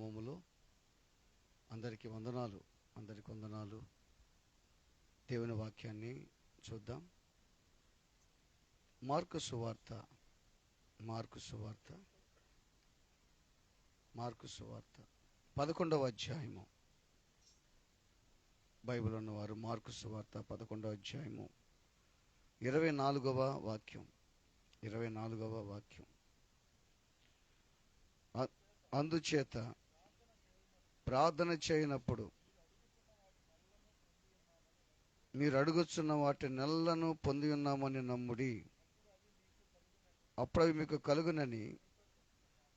హోములు అందరికీ వందనాలు అందరికి వందనాలు. దేవుని వాక్యాన్ని చూద్దాం. మార్కు సువార్త మార్కు సువార్త మార్కు సువార్త. పదకొండవ అధ్యాయము. బైబిల్ ఉన్నవారు మార్కు సువార్త పదకొండవ అధ్యాయము. ఇరవై నాలుగవ వాక్యం. ఇరవై నాలుగవ వాక్యం. అందుచేత ప్రార్థన చేయనప్పుడు మీరు అడుగుచున్న వాటి నెలను పొంది ఉన్నామని నమ్ముడి. అప్పుడు అవి మీకు కలుగునని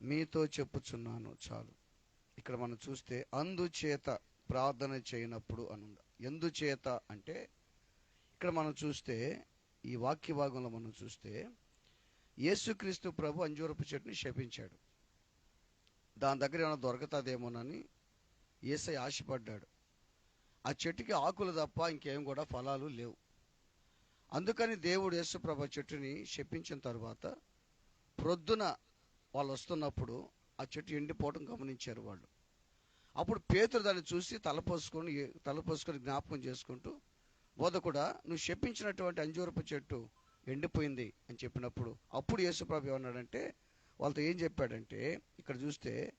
మీతో చెప్పుచున్నాను. చాలు. ఇక్కడ మనం చూస్తే అందుచేత ప్రార్థన చేయనప్పుడు అనుంది. ఎందుచేత అంటే ఇక్కడ మనం చూస్తే ఈ వాక్య భాగంలో మనం చూస్తే యేసుక్రీస్తు ప్రభు అంజూరపు చెట్టుని శపించాడు. దాని దగ్గర ఏమైనా దొరకతుందేమోనని ఏసై ఆశపడ్డాడు. ఆ చెట్టుకి ఆకులు తప్ప ఇంకేం కూడా ఫలాలు లేవు. అందుకని దేవుడు యేసుప్రభ చెట్టుని శపించిన తర్వాత ప్రొద్దున వాళ్ళు వస్తున్నప్పుడు ఆ చెట్టు ఎండిపోవటం గమనించారు వాళ్ళు. అప్పుడు పేతురు దాన్ని చూసి తలపోసుకొని తలపోసుకొని జ్ఞాపకం చేసుకుంటూ బోధకుడా నువ్వు శపించినటువంటి అంజూరపు చెట్టు ఎండిపోయింది అని చెప్పినప్పుడు అప్పుడు యేసుప్రభు ఏమన్నాడంటే వాళ్ళతో ఏం చెప్పాడంటే ఇక్కడ చూస్తే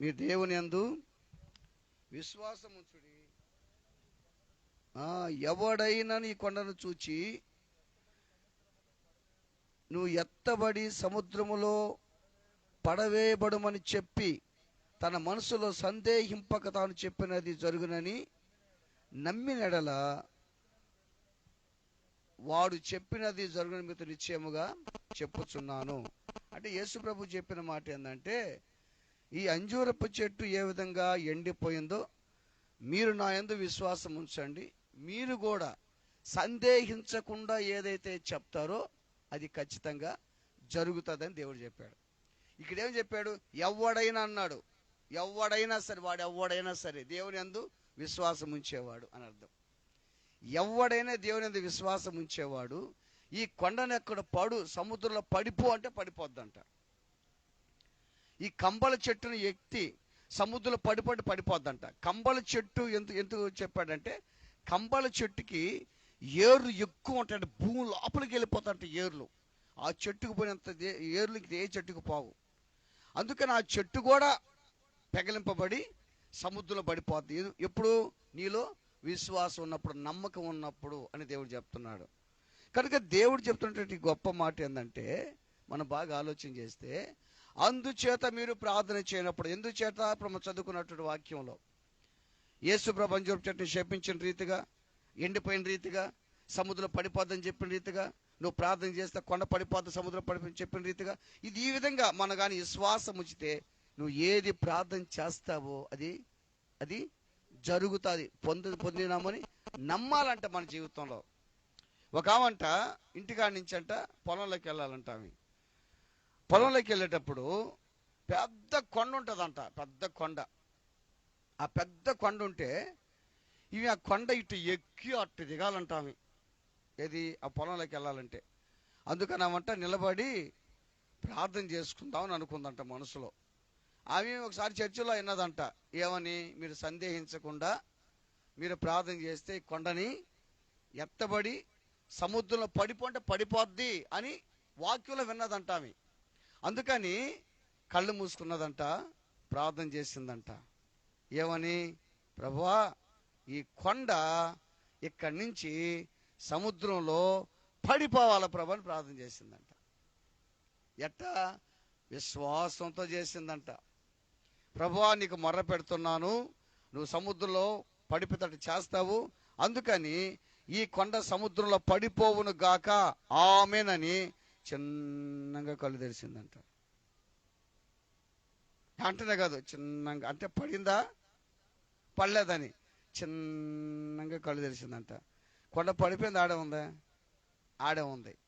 మీ దేవుని అందు విశ్వాసం ఉంచుడి ఆ, ఎవడైనా నీ కొండను చూచి నువ్వు ఎత్తబడి సముద్రములో పడవేయబడమని చెప్పి తన మనసులో సందేహింపక తాను చెప్పినది జరుగునని నమ్మినెడల వాడు చెప్పినది జరుగున మీతో నిశ్చయముగా చెప్పుచున్నాను. అంటే యేసుప్రభు చెప్పిన మాట ఏంటంటే ఈ అంజూరపు చెట్టు ఏ విధంగా ఎండిపోయిందో మీరు నా ఎందు విశ్వాసం ఉంచండి. మీరు కూడా సందేహించకుండా ఏదైతే చెప్తారో అది ఖచ్చితంగా జరుగుతుందని దేవుడు చెప్పాడు. ఇక్కడేం చెప్పాడు? ఎవడైనా అన్నాడు. ఎవడైనా సరే వాడు ఎవడైనా సరే దేవుని యందు విశ్వాసం ఉంచేవాడు అని అర్థం. ఎవడైనా దేవుని యందు విశ్వాసం ఉంచేవాడు ఈ కొండను ఎక్కడ పడు సముద్రంలో పడిపో అంటే పడిపోద్దంట. ఈ కంబల చెట్టును ఎత్తి సముద్రంలో పడిపడి పడిపోద్దంట. కంబల చెట్టు ఎందుకు ఎందుకు చెప్పాడంటే కంబల చెట్టుకి ఏర్లు ఎక్కువ ఉంటాయంట. భూమి లోపలికి వెళ్ళిపోతాయంట ఏర్లు. ఆ చెట్టుకు పోయినంత ఏర్లు ఏ చెట్టుకు పోవు. అందుకని ఆ చెట్టు కూడా పెగలింపబడి సముద్రంలో పడిపోద్ది. ఎప్పుడు? నీలో విశ్వాసం ఉన్నప్పుడు నమ్మకం ఉన్నప్పుడు అని దేవుడు చెప్తున్నాడు. కనుక దేవుడు చెప్తున్నటువంటి గొప్ప మాట ఏంటంటే మనం బాగా ఆలోచన చేస్తే అందుచేత మీరు ప్రార్థన చేయనప్పుడు ఎందుచేత ఇప్పుడు మనం చదువుకున్నటువంటి వాక్యంలో? యేసు ప్రభంజోపు చెట్టుని శపించిన రీతిగా ఎండిపోయిన రీతిగా సముద్రం పడిపోద్దని చెప్పిన రీతిగా నువ్వు ప్రార్థన చేస్తే కొండ పడిపోద్ది సముద్రం పడిపోయి చెప్పిన రీతిగా ఇది ఈ విధంగా మన కానీ విశ్వాసం ఉంచితే నువ్వు ఏది ప్రార్థన చేస్తావో అది అది జరుగుతుంది. పొంది పొందినామని నమ్మాలంట మన జీవితంలో. ఒక ఆమంట ఇంటికాడ నుంచి అంట పొలంలోకి వెళ్ళాలంట ఆమె. పొలంలోకి వెళ్ళేటప్పుడు పెద్ద కొండ ఉంటుందంట పెద్ద కొండ. ఆ పెద్ద కొండ ఉంటే ఇవి ఆ కొండ ఇటు ఎక్కి అట్టు దిగాలంట ఆమె. ఏది? ఆ పొలంలోకి వెళ్ళాలంటే అందుకని ఆమంట నిలబడి ప్రార్థన చేసుకుందామని అనుకుందంట మనసులో. ఆమె ఒకసారి చర్చిలో విన్నదంట ఏమని? మీరు సందేహించకుండా మీరు ప్రార్థన చేస్తే కొండని ఎత్తబడి సముద్రంలో పడిపోంటే పడిపోద్ది అని వాక్యంలో విన్నదంట ఆమె. అందుకని కళ్ళు మూసుకున్నదంట ప్రార్థన చేసిందంట. ఏమని? ప్రభువా ఈ కొండ ఇక్కడి నుంచి సముద్రంలో పడిపోవాల ప్రభు అని ప్రార్థన చేసిందంట. ఎట్టా? విశ్వాసంతో చేసిందంట. ప్రభువా నీకు మొర్ర పెడుతున్నాను నువ్వు సముద్రంలో పడిపోతట్టు చేస్తావు అందుకని ఈ కొండ సముద్రంలో పడిపోవును గాక ఆమెనని చిన్నగా కళ్ళు తెరిచిందంట. అంటనే కాదు చిన్నగా అంటే పడిందా? పడలేదని. చిన్నగా కళ్ళు తెరిచిందంట. కొండ పడిపోయింది ఆడే ఉందా. ఆడే ఉంది.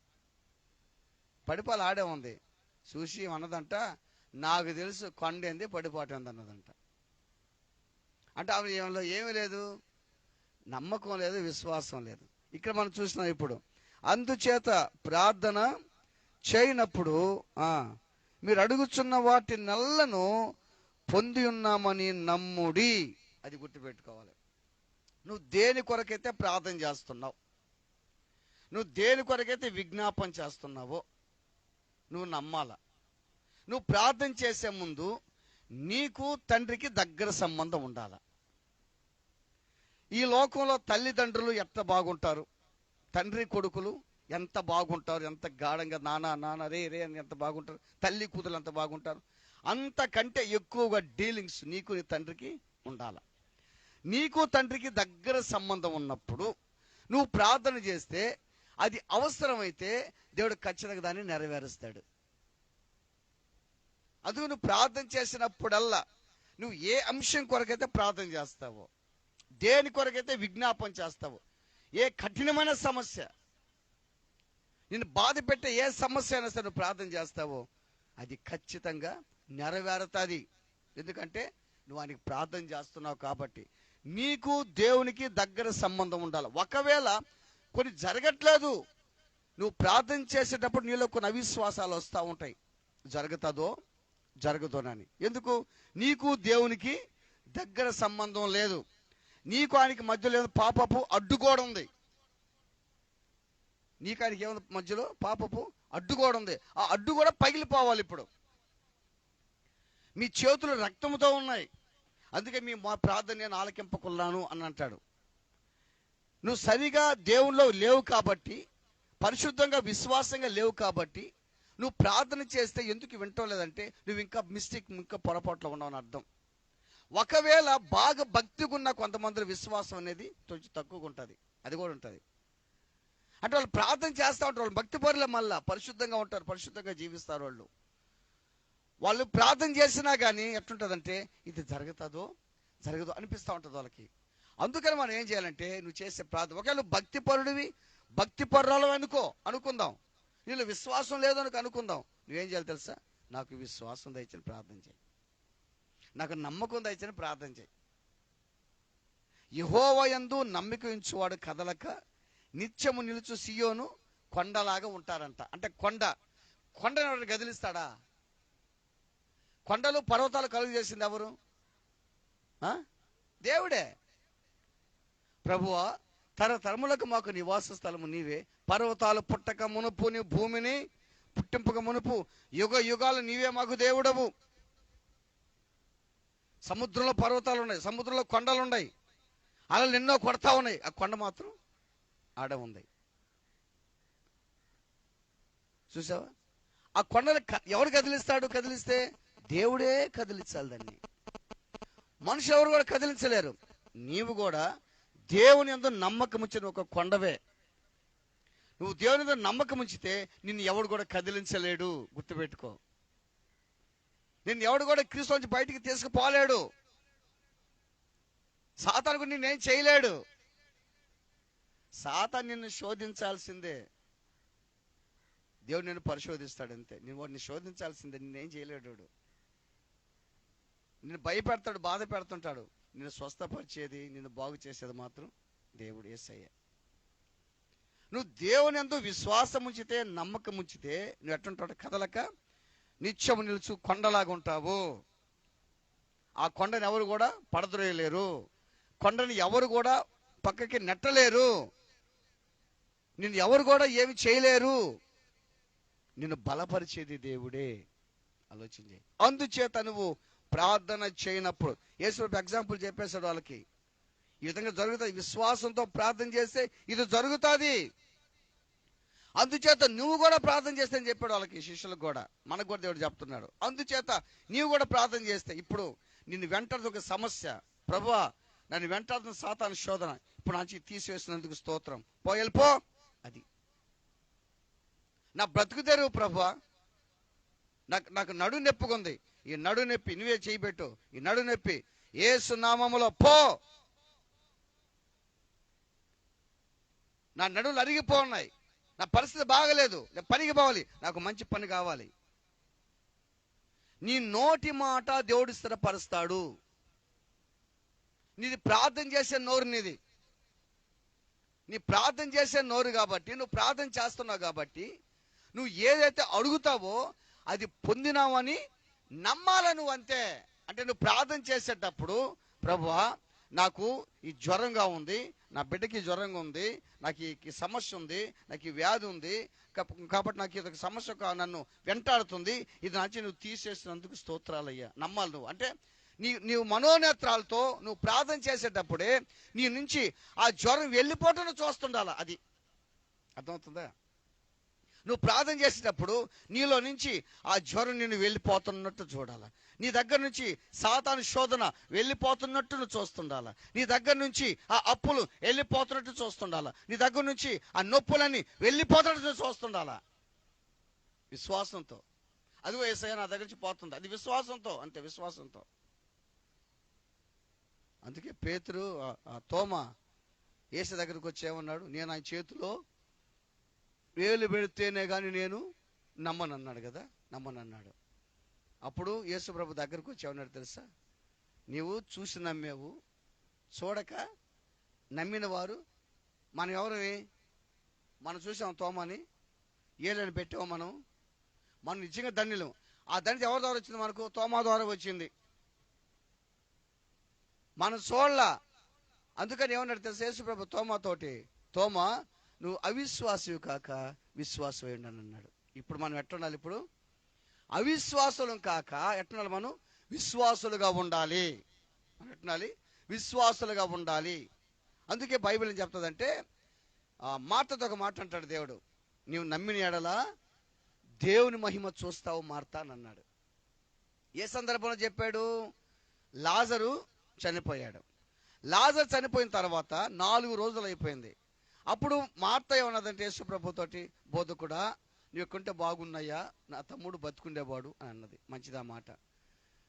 పడిపోవాలి ఆడే ఉంది. చూసి అన్నదంట నాకు తెలుసు కొండ ఏంది పడిపోతుంది అన్నదంట. అంటే ఆమె ఏమో ఏమీ లేదు. నమ్మకం లేదు విశ్వాసం లేదు. ఇక్కడ మనం చూస్తున్నాం ఇప్పుడు. అందుచేత ప్రార్థన చేయనప్పుడు మీరు అడుగుచున్న వాటి నల్లను పొంది ఉన్నామని నమ్ముడి. అది గుర్తుపెట్టుకోవాలి. నువ్వు దేని కొరకైతే ప్రార్థన చేస్తున్నావు నువ్వు దేని కొరకైతే విజ్ఞాపన చేస్తున్నావో నువ్వు నమ్మాల? నువ్వు ప్రార్థన చేసే ముందు నీకు తండ్రికి దగ్గర సంబంధం ఉండాల? ఈ లోకంలో తల్లిదండ్రులు ఎంత బాగుంటారు? తండ్రి కొడుకులు ఎంత బాగుంటారు ఎంత గాఢంగా నానా నాన్న రే రే అని ఎంత బాగుంటారు తల్లి కూతురు ఎంత బాగుంటారు. అంతకంటే ఎక్కువగా డీలింగ్స్ నీకు నీ తండ్రికి ఉండాల. నీకు తండ్రికి దగ్గర సంబంధం ఉన్నప్పుడు నువ్వు ప్రార్థన చేస్తే అది అవసరమైతే దేవుడు ఖచ్చితంగా దాన్ని నెరవేరుస్తాడు. అందుకు నువ్వు ప్రార్థన చేసినప్పుడల్లా నువ్వు ఏ అంశం కొరకైతే ప్రార్థన చేస్తావో దేని కొరకైతే విజ్ఞాపన చేస్తావో ఏ కఠినమైన సమస్య నేను బాధ పెట్టే ఏ సమస్య అయినా సరే నువ్వు ప్రార్థన చేస్తావో అది ఖచ్చితంగా నెరవేరుతుంది. ఎందుకంటే నువ్వు ఆయనకి ప్రార్థన చేస్తున్నావు కాబట్టి నీకు దేవునికి దగ్గర సంబంధం ఉండాలి. ఒకవేళ కొన్ని జరగట్లేదు నువ్వు ప్రార్థన చేసేటప్పుడు నీలో కొన్ని అవిశ్వాసాలు వస్తూ ఉంటాయి. జరుగుతుందో జరుగుతోనని ఎందుకు? నీకు దేవునికి దగ్గర సంబంధం లేదు. నీకు ఆయనకి మధ్యలో పాపపు అడ్డుగోడ ఉంది. నీకాడికి ఏముంది మధ్యలో? పాపపు అడ్డు కూడా ఉంది. ఆ అడ్డు కూడా పగిలిపోవాలి ఇప్పుడు. మీ చేతులు రక్తముతో ఉన్నాయి. అందుకే మీ మా ప్రార్థన నేను ఆలకింపకున్నాను అని అంటాడు. నువ్వు సరిగా దేవుళ్ళు లేవు కాబట్టి పరిశుద్ధంగా విశ్వాసంగా లేవు కాబట్టి నువ్వు ప్రార్థన చేస్తే ఎందుకు వింటలేదంటే నువ్వు ఇంకా మిస్టేక్ ఇంకా పొరపాట్లో ఉన్నావు అని అర్థం. ఒకవేళ బాగా భక్తిగా ఉన్న కొంతమంది విశ్వాసం అనేది కొంచెం తక్కువగా ఉంటుంది. అది కూడా ఉంటుంది. అంటే వాళ్ళు ప్రార్థన చేస్తూ ఉంటారు వాళ్ళు భక్తి పరులే మళ్ళా పరిశుద్ధంగా ఉంటారు పరిశుద్ధంగా జీవిస్తారు వాళ్ళు. వాళ్ళు ప్రార్థన చేసినా కానీ ఎట్లుంటుందంటే ఇది జరుగుతుందో జరగదు అనిపిస్తూ ఉంటుంది వాళ్ళకి. అందుకని మనం ఏం చేయాలంటే నువ్వు చేసే ప్రార్థన ఒకవేళ నువ్వు భక్తి పరుడివి భక్తి పర్రాలు అనుకో అనుకుందాం. నీళ్ళు విశ్వాసం లేదు అనుకు అనుకుందాం. నువ్వేం చేయాలి తెలుసా? నాకు విశ్వాసం దయచని ప్రార్థన చేయి. నాకు నమ్మకం దయచని ప్రార్థన చేయి. యహోవయందు నమ్మిక ఉంచువాడు కదలక నిత్యము నిలుచు సియోను కొండలాగా ఉంటారంట. అంటే కొండ. కొండను ఎవరు గదిలిస్తాడా? కొండలు పర్వతాలు కలుగు చేసింది ఎవరు? ఆ? దేవుడే. ప్రభువా తరతరములకు మాకు నివాస స్థలము నీవే. పర్వతాలు పుట్టక మునుపు నీ భూమిని పుట్టింపక మునుపు యుగ యుగాలు నీవే మాకు దేవుడవు. సముద్రంలో పర్వతాలు ఉన్నాయి సముద్రంలో కొండలు ఉన్నాయి. అలా ఎన్నో కొడతా ఉన్నాయి. ఆ కొండ మాత్రం ఆడ ఉంది. చూసావా? ఆ కొండలు ఎవరు కదిలిస్తాడు కదిలిస్తే? దేవుడే కదిలించాలి దాన్ని. మనుషులు ఎవరు కూడా కదిలించలేరు. నీవు కూడా దేవుని ఎందు నమ్మకం ఉంచిన ఒక కొండవే. నువ్వు దేవుని ఎందు నమ్మకం ఉంచితే నిన్ను ఎవడు కూడా కదిలించలేడు. గుర్తుపెట్టుకో. నిన్ను ఎవడు కూడా క్రీస్తు నుంచి బయటికి తీసుకుపోలేడు. సాతానుకు నిన్నేం చేయలేడు. సాతా నిన్ను శోధించాల్సిందే. దేవుడు నిన్ను పరిశోధిస్తాడు అంతే నేను వాడిని శోధించాల్సిందే. నిన్నేం చేయలేడు వాడు. నిన్ను భయపెడతాడు బాధ పెడుతుంటాడు. నిన్ను స్వస్థపరిచేది నిన్ను బాగు చేసేది మాత్రం దేవుడు ఏసయ్య. నువ్వు దేవుని ఎందు విశ్వాసం ఉంచితే నమ్మకం ఉంచితే నువ్వు ఎట్టుంటాడు కదలక? నిత్యము నిలుచు కొండలాగా ఉంటావు. ఆ కొండని ఎవరు కూడా పడద్రోయలేరు. కొండని ఎవరు కూడా పక్కకి నెట్టలేరు. నిన్ను ఎవరు కూడా ఏమి చేయలేరు. నిన్ను బలపరిచేది దేవుడే. ఆలోచించి అందుచేత నువ్వు ప్రార్థన చేయనప్పుడు యేసు ఎగ్జాంపుల్ చెప్పేశాడు వాళ్ళకి. ఈ విధంగా జరుగుతుంది. విశ్వాసంతో ప్రార్థన చేస్తే ఇది జరుగుతుంది. అందుచేత నువ్వు కూడా ప్రార్థన చేస్తే అని చెప్పాడు వాళ్ళకి శిష్యులకు కూడా. మనకు కూడా దేవుడు చెప్తున్నాడు. అందుచేత నీవు కూడా ప్రార్థన చేస్తే ఇప్పుడు నిన్ను వెంటాడుతున్న ఒక సమస్య. ప్రభువా నన్ను వెంటాడుతున్న సాతాను శోధన. ఇప్పుడు నుంచి తీసివేసినందుకు స్తోత్రం. పో వెళ్ళిపో. అది. నా బ్రతుకు తెరువు ప్రభు నాకు నాకు నడు నొప్పుకుంది. ఈ నడు నొప్పి నువ్వే చేయబెట్టు ఈ నడు నొప్పి ఏసు నామములో పో. నా నడువులు అరిగిపోన్నాయి నా పరిస్థితి బాగలేదు. నేను పనికి పోవాలి. నాకు మంచి పని కావాలి. నీ నోటి మాట దేవుడు స్థిరపరుస్తాడు. నీది ప్రార్థన చేసే నోరు నీది. నీ ప్రార్థన చేసే నోరు కాబట్టి నువ్వు ప్రార్థన చేస్తున్నావు కాబట్టి నువ్వు ఏదైతే అడుగుతావో అది పొందినావని నమ్మాల నువ్వు అంతే. అంటే నువ్వు ప్రార్థన చేసేటప్పుడు ప్రభువా నాకు ఈ జ్వరంగా ఉంది నా బిడ్డకి జ్వరంగా ఉంది నాకు ఈ సమస్య ఉంది నాకు ఈ వ్యాధి ఉంది కాబట్టి నాకు ఇది సమస్య నన్ను వెంటాడుతుంది ఇది నుంచి నువ్వు తీసేసినందుకు స్తోత్రాలయ్యా. నమ్మాలి నువ్వు. అంటే నీ నీవు మనోనేత్రాలతో నువ్వు ప్రార్థన చేసేటప్పుడే నీ నుంచి ఆ జ్వరం వెళ్ళిపోవటం చూస్తుండాల అది. అర్థమవుతుందా? నువ్వు ప్రార్థన చేసేటప్పుడు నీలో నుంచి ఆ జ్వరం నిన్ను వెళ్ళిపోతున్నట్టు చూడాల. నీ దగ్గర నుంచి సాతాను శోధన వెళ్ళిపోతున్నట్టు నువ్వు చూస్తుండాల. నీ దగ్గర నుంచి ఆ అప్పులు వెళ్ళిపోతున్నట్టు చూస్తుండాల. నీ దగ్గర నుంచి ఆ నొప్పులన్నీ వెళ్ళిపోతున్నట్టు చూస్తుండాల. విశ్వాసంతో. అదిగో ఏసయ్య నా దగ్గర నుంచి పోతుంది. అది విశ్వాసంతో అంతే విశ్వాసంతో. అందుకే పేతురు ఆ- తోమ ఏస దగ్గరకు వచ్చి ఏమన్నాడు? నేను ఆయన చేతిలో వేలు పెడితేనే కానీ నేను నమ్మనన్నాడు కదా? నమ్మనన్నాడు. అప్పుడు యేసుప్రభు దగ్గరకు వచ్చి ఏమన్నాడు తెలుసా? నీవు చూసి నమ్మేవు చూడక నమ్మిన వారు మనం ఎవరిని మనం చూసాం తోమని ఏళ్ళని పెట్టాము మనం మనం నిజంగా ధన్యులం. ఆ ధన్యత ఎవరి ద్వారా వచ్చింది మనకు? తోమా ద్వారా వచ్చింది. మనం చూడాల అందుకని ఏమన్నాడు తెలుసు? యేసుప్రభు తోమాతోటి తోమా నువ్వు అవిశ్వాసివి కాక విశ్వాసం అని అన్నాడు. ఇప్పుడు మనం ఎట్లుండాలి ఇప్పుడు? అవిశ్వాసులం కాక ఎట్లుండాలి మనం? విశ్వాసులుగా ఉండాలి. మనం ఎట్లుండాలి? విశ్వాసులుగా ఉండాలి. అందుకే బైబిల్ ఏం చెప్తుందంటే ఆ మాటతో ఒక మాట అంటాడు దేవుడు. నీవు నమ్మిన ఎడల దేవుని మహిమ చూస్తావు మార్తా అని అన్నాడు. ఏ సందర్భంలో చెప్పాడు? లాజరు చనిపోయాడు. లాజర్ చనిపోయిన తర్వాత నాలుగు రోజులు అయిపోయింది. అప్పుడు మార్త ఏమన్నదంటే యేసుప్రభుతోటి బోధకుడా నీకుంటే బాగున్నాయా? నా తమ్ముడు బతుకుండేవాడు అని అన్నది. మంచిదా మాట.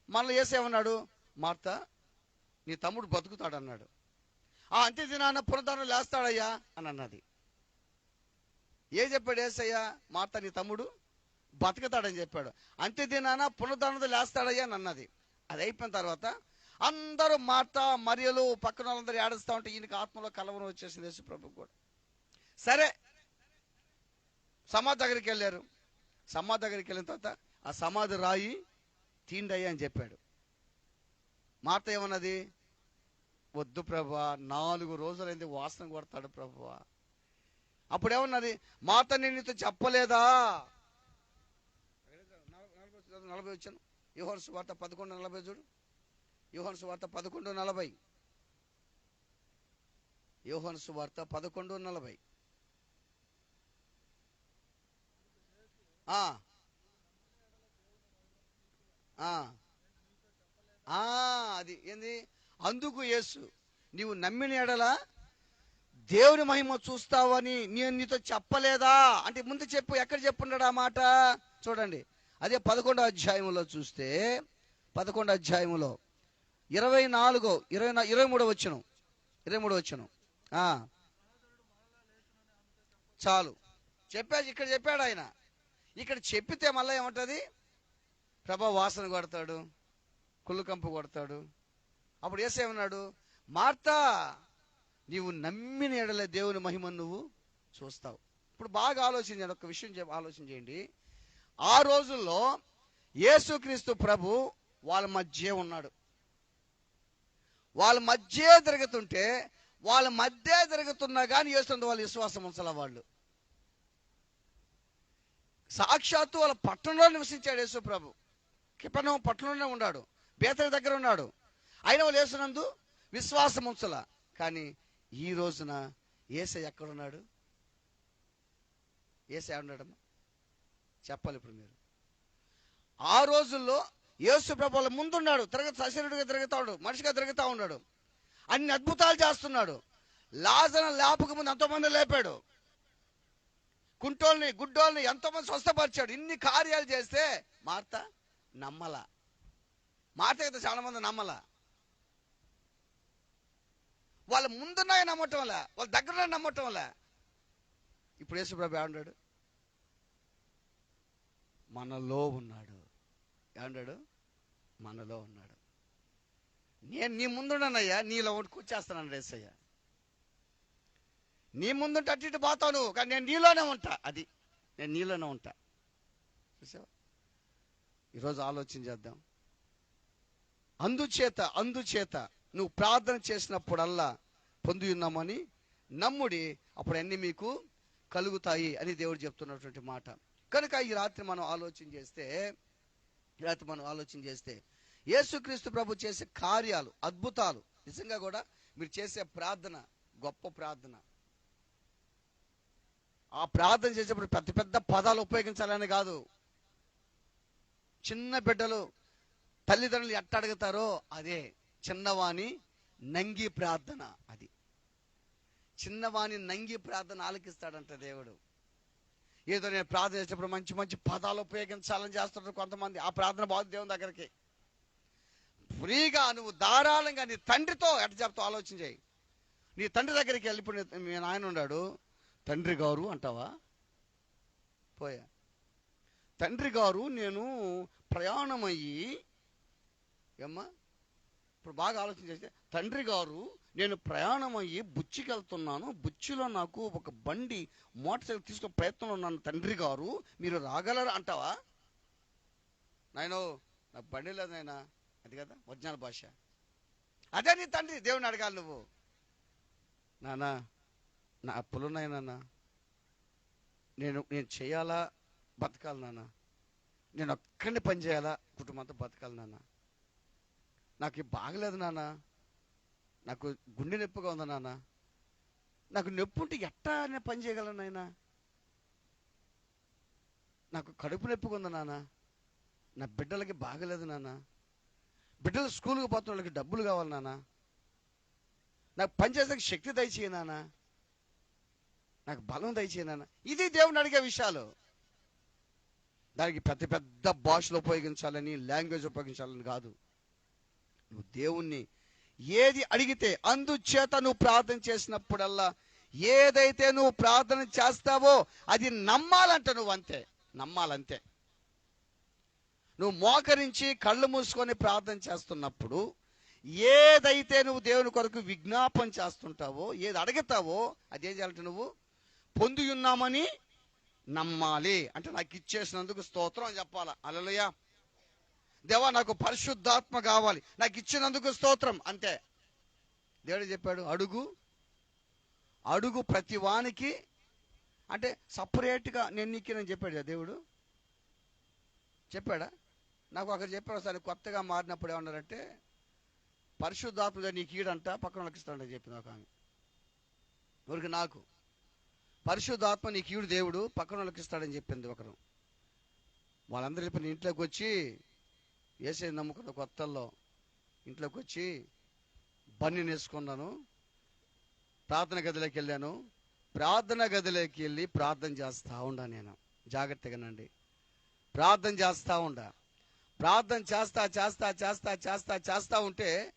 మళ్ళీ ఏసేమన్నాడు మార్త నీ తమ్ముడు బతుకుతాడు అన్నాడు ఆ అంత్య దినాన పునరుద్ధరణ లేస్తాడయ్యా అని అన్నది. ఏ చెప్పాడు ఏసయ్యా మార్త నీ తమ్ముడు బతుకుతాడని చెప్పాడు. అంత్య దినాన పునరుద్ధరణ లేస్తాడయ్యా అని అన్నది. అది అయిపోయిన తర్వాత అందరూ మాట మరియలు పక్కన వాళ్ళందరూ ఏడుస్తూ ఉంటే ఈయనకి ఆత్మలో కలవరం వచ్చేసింది యేసు ప్రభు కూడా. సరే. సమాధి దగ్గరికి వెళ్ళారు. సమాధి దగ్గరికి వెళ్ళిన తర్వాత ఆ సమాధి రాయి తీండయ్య అని చెప్పాడు. మాట ఏమన్నది? వద్దు ప్రభా నాలుగు రోజులైంది వాసన కొడతాడు ప్రభువా అప్పుడేమన్నది? మాత మాట చెప్పలేదా? నలభై వచ్చాను. యోహన్ వార్త పదకొండు నలభై చూడు. యోహన్ సువార్త పదకొండు నలభై. యోహన్ సువార్త పదకొండు నలభై. అది ఏంది? అందుకు యేసు నీవు నమ్మిన ఎడల దేవుని మహిమ చూస్తావని నేను నీతో చెప్పలేదా? అంటే ముందు చెప్పు ఎక్కడ చెప్పున్నాడు ఆ మాట? చూడండి అదే పదకొండో అధ్యాయంలో చూస్తే పదకొండో అధ్యాయంలో ఇరవై నాలుగో ఇరవై ఇరవై మూడో వచ్చును. ఇరవై మూడో వచ్చును. చాలు. చెప్పా ఇక్కడ చెప్పాడు ఆయన. ఇక్కడ చెప్పితే మళ్ళీ ఏమంటది? ప్రభా వాసన కొడతాడు కుళ్ళు కంపు కొడతాడు. అప్పుడు ఏసేమన్నాడు మార్తా నీవు నమ్మిన ఎడల దేవుని మహిమను నువ్వు చూస్తావు. ఇప్పుడు బాగా ఆలోచించండి ఒక విషయం ఆలోచన చేయండి. ఆ రోజుల్లో యేసుక్రీస్తు ప్రభు వాళ్ళ మధ్య ఉన్నాడు. వాళ్ళ మధ్య తిరుగుతుంటే వాళ్ళ మధ్య తిరుగుతున్నా కానీ చేస్తుంది వాళ్ళ విశ్వాసం ఉంచాల వాళ్ళు. సాక్షాత్తు వాళ్ళ పట్టణంలో నివసించాడు యేసు ప్రభు. కిపణం పట్టణంలోనే ఉన్నాడు. బేతరి దగ్గర ఉన్నాడు. అయిన వాళ్ళు వేసినందు విశ్వాసం ఉంచల. కానీ ఈ రోజున ఏసై ఎక్కడున్నాడు? ఏసై ఉన్నాడమ్మా చెప్పాలి ఇప్పుడు మీరు. ఆ రోజుల్లో యేసు ప్రభుల ముందున్నాడు తిరగ సశరుడిగా తిరుగుతాడు మనిషిగా తిరుగుతూ ఉన్నాడు. అన్ని అద్భుతాలు చేస్తున్నాడు. లాజన లేపక ముందు ఎంతోమంది లేపాడు. కుంటోల్ని గుడ్డోల్ని ఎంతోమంది స్వస్థపరిచాడు. ఇన్ని కార్యాలు చేస్తే మార్త నమ్మల. మార్త అయితే చాలా మంది నమ్మల. వాళ్ళ ముందున్నాయి నమ్మటం వల్ల వాళ్ళ దగ్గర నమ్మటం వల్ల. ఇప్పుడు యేసుప్రభు ఏమన్నాడు మనలో ఉన్నాడు. ఏమన్నాడు మనలో ఉన్నాడు. నేను నీ ముందున్నానయ్యా నీలో ఒకటి కూర్చేస్తున్నాను రేసయ్య. నీ ముందుంటే అటు ఇటు పోతావు నువ్వు కానీ నేను నీలోనే ఉంటా. అది నేను నీలోనే ఉంటా. చూసావా? ఈరోజు ఆలోచన చేద్దాం. అందుచేత అందుచేత నువ్వు ప్రార్థన చేసినప్పుడల్లా పొంది ఉన్నామని నమ్ముడి అప్పుడు అన్ని మీకు కలుగుతాయి అని దేవుడు చెప్తున్నటువంటి మాట. కనుక ఈ రాత్రి మనం ఆలోచన చేస్తే లేకపోతే మనం ఆలోచన చేస్తే యేసుక్రీస్తు ప్రభు చేసే కార్యాలు అద్భుతాలు నిజంగా కూడా మీరు చేసే ప్రార్థన గొప్ప ప్రార్థన. ఆ ప్రార్థన చేసేప్పుడు పెద్ద పెద్ద పదాలు ఉపయోగించాలని కాదు. చిన్న బిడ్డలు తల్లిదండ్రులు ఎట్ట అడుగుతారో అదే చిన్నవాణి నంగి ప్రార్థన అది. చిన్నవాణి నంగి ప్రార్థన ఆలకిస్తాడంట దేవుడు. ఏదో నేను ప్రార్థన చేసేటప్పుడు మంచి మంచి పదాలు ఉపయోగించాలని చేస్తుంటారు కొంతమంది. ఆ ప్రార్థన బాగుంది దేవుని దగ్గరికి. ఫ్రీగా నువ్వు ధారాళంగా నీ తండ్రితో ఎట చెప్తావు ఆలోచన చేయి. నీ తండ్రి దగ్గరికి వెళ్ళిపోయి మీ నాయన ఉన్నాడు. తండ్రి గారు అంటావా? పోయా. తండ్రి గారు నేను ప్రయాణం అయ్యి ఏమ్మా? ఇప్పుడు బాగా ఆలోచన చేస్తే తండ్రి గారు నేను ప్రయాణం అయ్యి బుచ్చికి వెళ్తున్నాను బుచ్చిలో నాకు ఒక బండి మోటార్ సైకిల్ తీసుకునే ప్రయత్నంలో ఉన్నాను తండ్రి గారు. మీరు రాగలరా? అంటావా? నాయనో నాకు బండి లేదు నాయనా. అది కదా వజ్ఞాన భాష. అదే నీ తండ్రి దేవుని అడగాలి నువ్వు. నానా నా అప్పులున్నాయి నాన్న. నేను నేను చేయాలా? బతకాలి నాన్న. నేను ఒక్కడిని పని చేయాలా? కుటుంబంతో బతకాలి నాన్న. నాకు బాగలేదు నాన్న. నాకు గుండె నొప్పిగా ఉంది నాన్న. నాకు నొప్పి ఉంటే ఎట్టా నేను పని చేయగలను నాయనా? నాకు కడుపు నొప్పిగా ఉంది నాన్న. నా బిడ్డలకి బాగలేదు నాన్న. బిడ్డలు స్కూల్కి పోతున్న వాళ్ళకి డబ్బులు కావాలి నాన్న. నాకు పని చేసేకి శక్తి దయచేయ నాన్న. నాకు బలం దయచేయ నాన్న. ఇది దేవుని అడిగే విషయాలు. దానికి పెద్ద పెద్ద భాషలు ఉపయోగించాలని లాంగ్వేజ్ ఉపయోగించాలని కాదు. నువ్వు దేవుణ్ణి ఏది అడిగితే అందుచేత నువ్వు ప్రార్థన చేసినప్పుడల్లా ఏదైతే నువ్వు ప్రార్థన చేస్తావో అది నమ్మాలంట నువ్వు అంతే. నమ్మాలంతే. నువ్వు మోకరించి కళ్ళు మూసుకొని ప్రార్థన చేస్తున్నప్పుడు ఏదైతే నువ్వు దేవుని కొరకు విజ్ఞాపన చేస్తుంటావో ఏది అడుగుతావో అదేం చేయాలంటే నువ్వు పొంది ఉన్నామని నమ్మాలి. అంటే నాకు ఇచ్చేసినందుకు స్తోత్రం అని చెప్పాలా. అలలయ్యా దేవా నాకు పరిశుద్ధాత్మ కావాలి. నాకు ఇచ్చినందుకు స్తోత్రం. అంతే. దేవుడు చెప్పాడు అడుగు. అడుగు ప్రతి వానికి. అంటే సపరేట్గా నేను నీకేనని చెప్పాడు కదా దేవుడు? చెప్పాడా? నాకు ఒకరు చెప్పారు ఒకసారి కొత్తగా మారినప్పుడు ఏమన్నారంటే పరిశుద్ధాత్మగా నీకు ఈడంట పక్కన వాళ్ళకి ఇస్తాడని చెప్పింది ఒక ఆమె. ఊరికి నాకు. పరిశుద్ధాత్మ నీకు ఈడు దేవుడు పక్కన వాళ్ళకి ఇస్తాడని చెప్పింది ఒకరు. వాళ్ళందరూ ఇప్పుడు ఇంట్లోకి వచ్చి ఏసే నమ్ముకున్న కొత్తల్లో ఇంట్లోకి వచ్చి బన్ని నేసుకున్నాను ప్రార్థన గదిలోకి వెళ్ళాను. ప్రార్థన గదిలోకి వెళ్ళి ప్రార్థన చేస్తూ ఉండా నేను. జాగ్రత్తగానండి ప్రార్థన చేస్తూ ఉండా. ప్రార్థన చేస్తా చేస్తా చేస్తా చేస్తా చేస్తా ఉంటే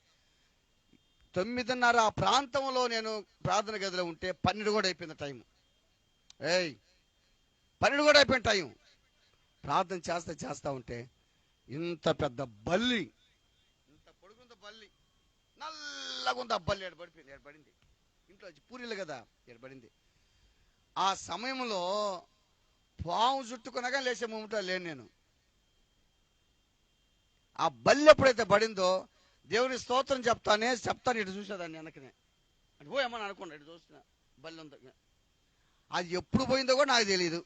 తొమ్మిదిన్నర ఆ ప్రాంతంలో నేను ప్రార్థన గదిలో ఉంటే పన్నెండు కూడా అయిపోయింది టైం. ఏయ్ పన్నెండు కూడా అయిపోయిన టైం. ప్రార్థన చేస్తా చేస్తూ ఉంటే ఇంత పెద్ద బల్లి. ఇంత పొడుగుంద బల్లి. నల్లగుంద బల్లి ఏడబడిపోయింది ఏడబడింది ఇంట్లో వచ్చి పూరీలు కదా ఏడబడింది ఆ సమయంలో పాము చుట్టుకునగా లేచే మూమెంట్లో లేను నేను. ఆ బల్లి ఎప్పుడైతే పడిందో దేవుని స్తోత్రం చెప్తానే చెప్తాను ఇటు చూసేదాన్ని వెనకనే. అంటే పోయేమని అనుకున్నా ఇటు చూస్తున్నా బల్లి ఉంది. అది ఎప్పుడు పోయిందో కూడా నాకు తెలియదు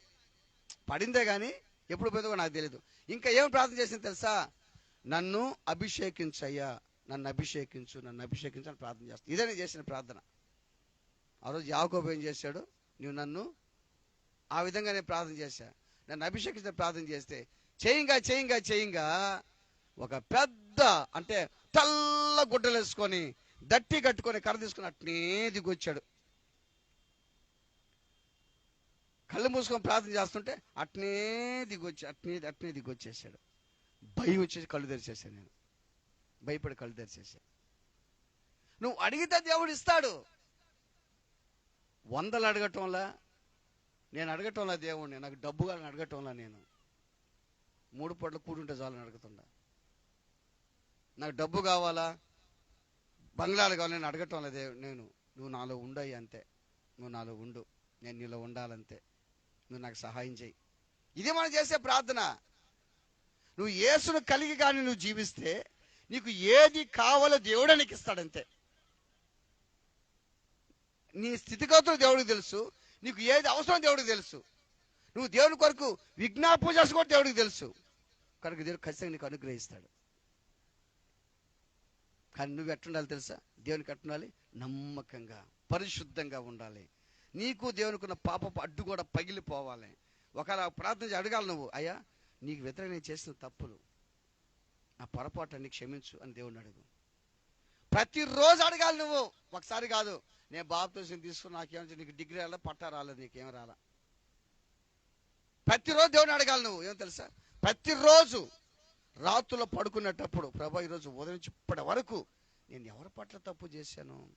పడిందే కానీ ఎప్పుడు పోయిందో నాకు తెలియదు ఇంకా ఏం ప్రార్థన చేసింది తెలుసా? నన్ను అభిషేకించయ్యా నన్ను అభిషేకించు నన్ను అభిషేకించు అని ప్రార్థన చేస్తాను ఇదే నేను చేసిన ప్రార్థన. ఆ రోజు యాకోబు ఏం చేశాడు? నువ్వు నన్ను ఆ విధంగా నేను ప్రార్థన చేశా. నన్ను అభిషేకించిన ప్రార్థన చేస్తే చేయంగా చేయంగా చేయంగా ఒక పెద్ద అంటే తెల్ల గుడ్డలు వేసుకొని దట్టి కట్టుకొని కర్ర తీసుకొని అట్నే దిగొచ్చాడు. కళ్ళు మూసుకొని ప్రార్థన చేస్తుంటే అట్నే దిగొచ్చి అట్నే అట్నే దిగొచ్చేసాడు. భయం వచ్చేసి కళ్ళు తెరిచేసాను నేను. భయపడి కళ్ళు తెరిచేసా నువ్వు అడిగితే దేవుడు ఇస్తాడు. వందలు అడగటంలా నేను అడగటంలా దేవుడిని నాకు డబ్బు కావాలని అడగటంలా నేను. మూడు పూటలు కూడుంటే చాలని అడుగుతుండా. నాకు డబ్బు కావాలా బంగ్లాలు కావాలి నేను అడగటంలా దేవుడు నేను. నువ్వు నాలో ఉండయి అంతే. నువ్వు నాలో ఉండు. నేను నీలో ఉండాలంతే. నువ్వు నాకు సహాయం చేయి. ఇది మనం చేసే ప్రార్థన. నువ్వు యేసును కలిగి కానీ నువ్వు జీవిస్తే నీకు ఏది కావాలో దేవుడే నీకు ఇస్తాడంతే. నీ స్థితిగతులు దేవుడికి తెలుసు నీకు ఏది అవసరం దేవుడికి తెలుసు. నువ్వు దేవుని కొరకు విజ్ఞాపన చేసుకోవడం దేవుడికి తెలుసు. కనుక దేవుడు ఖచ్చితంగా నీకు అనుగ్రహిస్తాడు. కానీ నువ్వు ఎట్టుండాలి తెలుసా? దేవునికి ఎట్టుండాలి నమ్మకంగా పరిశుద్ధంగా ఉండాలి. నీకు దేవునికి ఉన్న పాపపు అడ్డు కూడా పగిలిపోవాలి. ఒకవేళ ప్రార్థన అడగాలి నువ్వు అయ్యా నీకు వ్యతిరేక నేను చేసిన తప్పులు. నా పొరపాటు నీకు క్షమించు అని దేవుడిని అడుగు. ప్రతిరోజు అడగాలి నువ్వు. ఒకసారి కాదు నేను బాప్తీసం తీసుకుని నాకేమో నీకు డిగ్రీ రాలే పట్టా రాలేదు నీకేం రాలా? ప్రతిరోజు దేవుని అడగాలి నువ్వు. ఏం తెలుసా? ప్రతిరోజు రాత్రులు పడుకునేటప్పుడు ప్రభా ఈరోజు ఉదయం ఇప్పటి వరకు నేను ఎవరి పట్ల తప్పు చేశాను?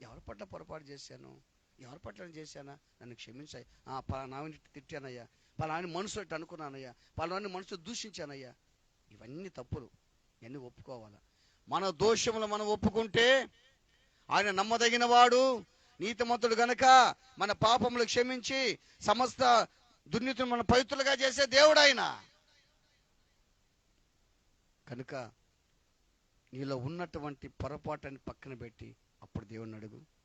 ఎవరి పట్ల పొరపాటు చేశాను? ఎవరి పట్ల నేను చేశానా? నన్ను క్షమించాయి పలానావిని తిట్టానయ్యా. పలాని మనసు ఇట్టు అనుకున్నానయ్యా. పలాని మనసు దూషించానయ్యా. ఇవన్నీ తప్పులు. ఇవన్నీ ఒప్పుకోవాలా. మన దోషములు మనం ఒప్పుకుంటే ఆయన నమ్మదగిన వాడు నీతిమంతుడు గనక మన పాపములు క్షమించి సమస్త దుర్నీతిని మన పవిత్రులుగా చేసే దేవుడు ఆయన. కనుక నీలో ఉన్నటువంటి పొరపాటుని పక్కన పెట్టి అప్పుడు దేవుణ్ణి అడుగు.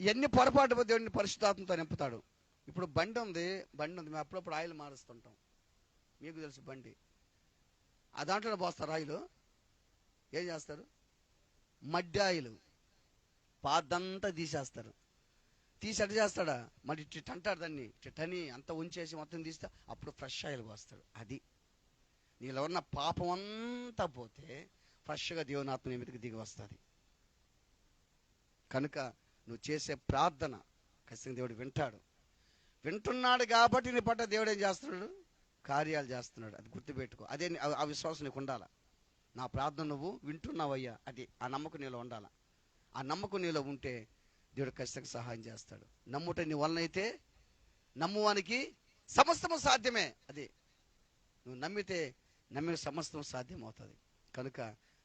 ఇవన్నీ పొరపాటు దేవుడిని పరిశుద్ధాత్మతో నింపుతాడు? ఇప్పుడు బండి ఉంది బండి ఉంది. మేము అప్పుడప్పుడు ఆయిల్ మారుస్తుంటాం. మీకు తెలుసు బండి. ఆ దాంట్లో పోస్తారు ఆయిల్. ఏం చేస్తారు? మడ్డి ఆయిల్. పాదంతా తీసేస్తారు. తీసి అటు చేస్తాడా? మరి ఇటు అంటాడు దాన్ని. చిట్టని అంతా ఉంచేసి మొత్తం తీస్తే అప్పుడు ఫ్రెష్ ఆయిల్ పోస్తాడు. అది. నీలో ఉన్న పాపం అంతా పోతే ఫ్రెష్గా దేవునాత్మ మీదకి దిగి వస్తుంది. కనుక నువ్వు చేసే ప్రార్థన ఖచ్చితంగా దేవుడు వింటాడు. వింటున్నాడు కాబట్టి నీ పట్ల దేవుడు ఏం చేస్తున్నాడు? కార్యాలు చేస్తున్నాడు. అది గుర్తుపెట్టుకో. అదే ఆ- విశ్వాసం నీకు ఉండాల? నా ప్రార్థన నువ్వు వింటున్నావయ్యా. అది ఆ నమ్మకం నీలో ఉండాల? ఆ నమ్మకం నీలో ఉంటే దేవుడు ఖచ్చితంగా సహాయం చేస్తాడు. నమ్ముట నీ వలన అయితే నమ్మువానికి సమస్తము సాధ్యమే. అది నువ్వు నమ్మితే నమ్మిన సమస్తం సాధ్యమవుతుంది. కనుక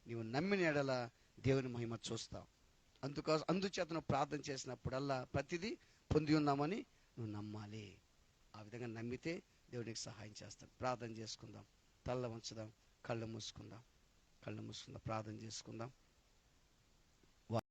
నీవు నమ్మిన ఎడల దేవుని మహిమ చూస్తావు. అందుకోసం అందుచేతను ప్రార్థన చేసినప్పుడల్లా ప్రతిదీ పొంది ఉన్నామని నువ్వు నమ్మాలి. ఆ విధంగా నమ్మితే దేవునికి సహాయం చేస్తాడు. ప్రార్థన చేసుకుందాం. తల్ల వంచుదాం కళ్ళు మూసుకుందాం. కళ్ళు మూసుకుందాం. ప్రార్థన చేసుకుందాం.